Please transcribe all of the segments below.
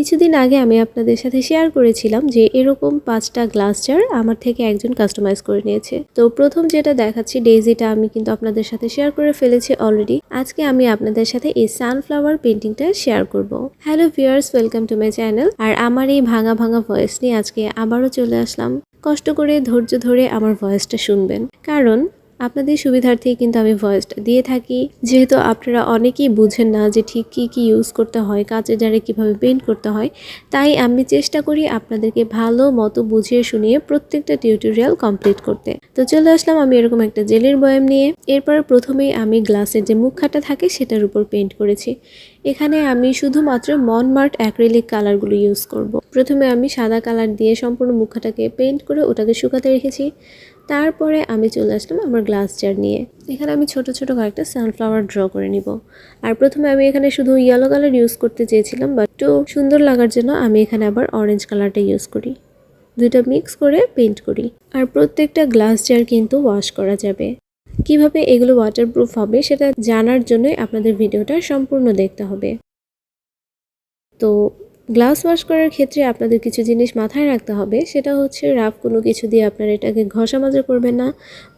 কিছুদিন আগে আমি আপনাদের সাথে শেয়ার করেছিলাম যে এরকম পাঁচটা গ্লাস জার আমার থেকে একজন কাস্টমাইজ করে নিয়েছে। তো প্রথম যেটা দেখাচ্ছি ডেজিটা আমি কিন্তু আপনাদের সাথে শেয়ার করে ফেলেছি অলরেডি আজকে আমি আপনাদের সাথে এই সানফ্লাওয়ার পেন্টিংটা শেয়ার করব। Hello viewers welcome to my channel আর আমার এই ভাঙা ভাঙা ভয়েস নিয়ে আজকে আবারও চলে আসলাম। কষ্ট করে, ধৈর্য ধরে আমার ভয়েসটা শুনবেন। কারণ আপনাদের সুবিধার্থেই কিন্তু আমি ভয়েসটা দিয়ে থাকি। যেহেতু আপনারা অনেকেই বুঝেন না যে ঠিক কী কী ইউজ করতে হয়, কাচের জারে কীভাবে পেন্ট করতে হয়, তাই আমি চেষ্টা করি আপনাদেরকে ভালো মতো বুঝিয়ে শুনিয়ে প্রত্যেকটা টিউটোরিয়াল কমপ্লিট করতে। তো চলে আসলাম আমি এরকম একটা জেলের বয়াম নিয়ে। এরপর প্রথমেই আমি গ্লাসের যে মুখাটা থাকে সেটার উপর পেন্ট করেছি। এখানে আমি শুধুমাত্র মনমার্ট অ্যাক্রিলিক কালারগুলো ইউজ করব। প্রথমে আমি সাদা কালার দিয়ে সম্পূর্ণ মুখাটাকে পেন্ট করে ওটাকে শুকাতে রেখেছি। তারপরে আমি চলে আসলাম আমার গ্লাস জার নিয়ে। এখানে আমি ছোট ছোট কয়েকটা সানফ্লাওয়ার ড্র করে নিব। আর প্রথমে আমি এখানে শুধু ইয়েলো কালার ইউজ করতে চেয়েছিলাম বাট একটু সুন্দর লাগার জন্য আমি এখানে আবার অরেঞ্জ কালারটা ইউজ করি। দুইটা মিক্স করে পেন্ট করি। আর প্রত্যেকটা গ্লাস জার কিন্তু ওয়াশ করা যাবে। কীভাবে এগুলো ওয়াটারপ্রুফ হবে সেটা জানার জন্যই আপনাদের ভিডিওটা সম্পূর্ণ দেখতে হবে। তো গ্লাস ওয়াশ করার ক্ষেত্রে আপনাদের কিছু জিনিস মাথায় রাখতে হবে। সেটা হচ্ছে রাফ কোনো কিছু দিয়ে আপনারা এটাকে ঘষা মাজা করবেন না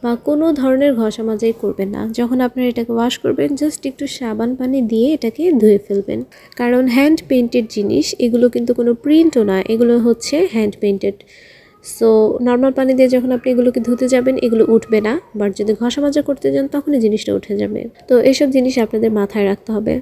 বা কোনো ধরনের ঘষা মাজাই করবেন না। যখন আপনারা এটাকে ওয়াশ করবেন, জাস্ট একটু সাবান পানি দিয়ে এটাকে ধুয়ে ফেলবেন। কারণ হ্যান্ড পেন্টেড জিনিস, এগুলো কিন্তু কোনো প্রিন্টও না, এগুলো হচ্ছে হ্যান্ড পেন্টেড সো, নর্মাল পানি দিয়ে যখন আপনি এগুলোকে ধুতে যাবেন, এগুলো উঠবে না। বাট যদি ঘষা মাজা করতে যান, তখনই জিনিসটা উঠে যাবে। তো এসব জিনিস আপনাদের মাথায় রাখতে হবে।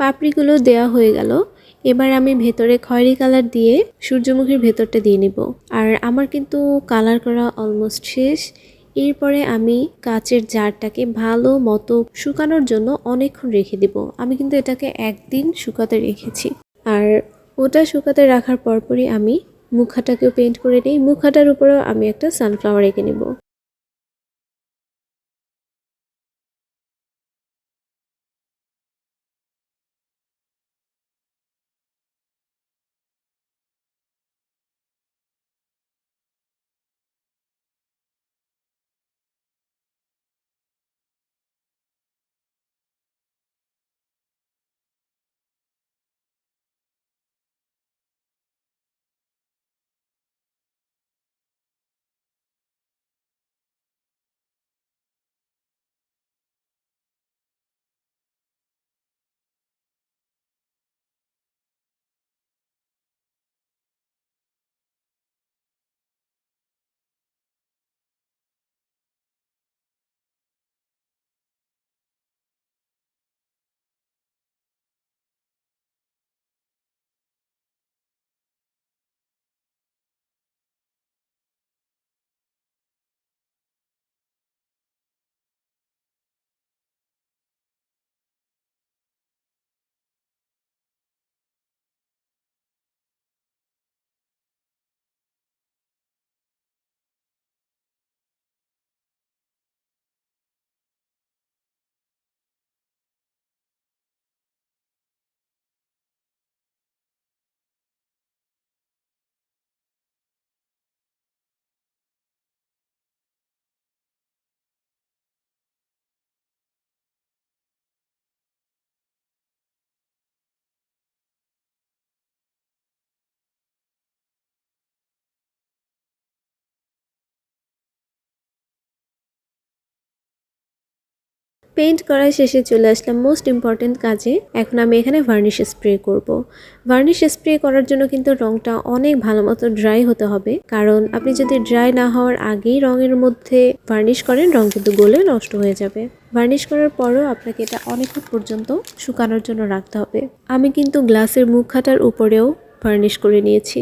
পাপড়িগুলো দেওয়া হয়ে গেল। এবার আমি ভেতরে খয়েরি কালার দিয়ে সূর্যমুখীর ভেতরটা দিয়ে নিব। আর আমার কিন্তু কালার করা অলমোস্ট শেষ। এরপরে আমি কাচের জারটাকে ভালো মতো শুকানোর জন্য অনেকক্ষণ রেখে দিব। আমি কিন্তু এটাকে একদিন শুকাতে রেখেছি। আর ওটা শুকাতে রাখার পরপরই আমি মুখাটাকেও পেন্ট করে নিই। মুখাটার উপরেও আমি একটা সানফ্লাওয়ার এঁকে নেব। পেইন্ট করা শেষে চলে আসলাম মোস্ট ইম্পর্টেন্ট কাজে। এখন আমি এখানে ভার্নিশ স্প্রে করব। ভার্নিশ স্প্রে করার জন্য কিন্তু রংটা অনেক ভালো মতো ড্রাই হতে হবে। কারণ আপনি যদি ড্রাই না হওয়ার আগেই রঙের মধ্যে ভার্নিশ করেন, রং কিন্তু গলে নষ্ট হয়ে যাবে। ভার্নিশ করার পরও আপনাকে এটা অনেকক্ষণ পর্যন্ত শুকানোর জন্য রাখতে হবে। আমি কিন্তু গ্লাসের মুখ খাটার উপরেও ভার্নিশ করে নিয়েছি।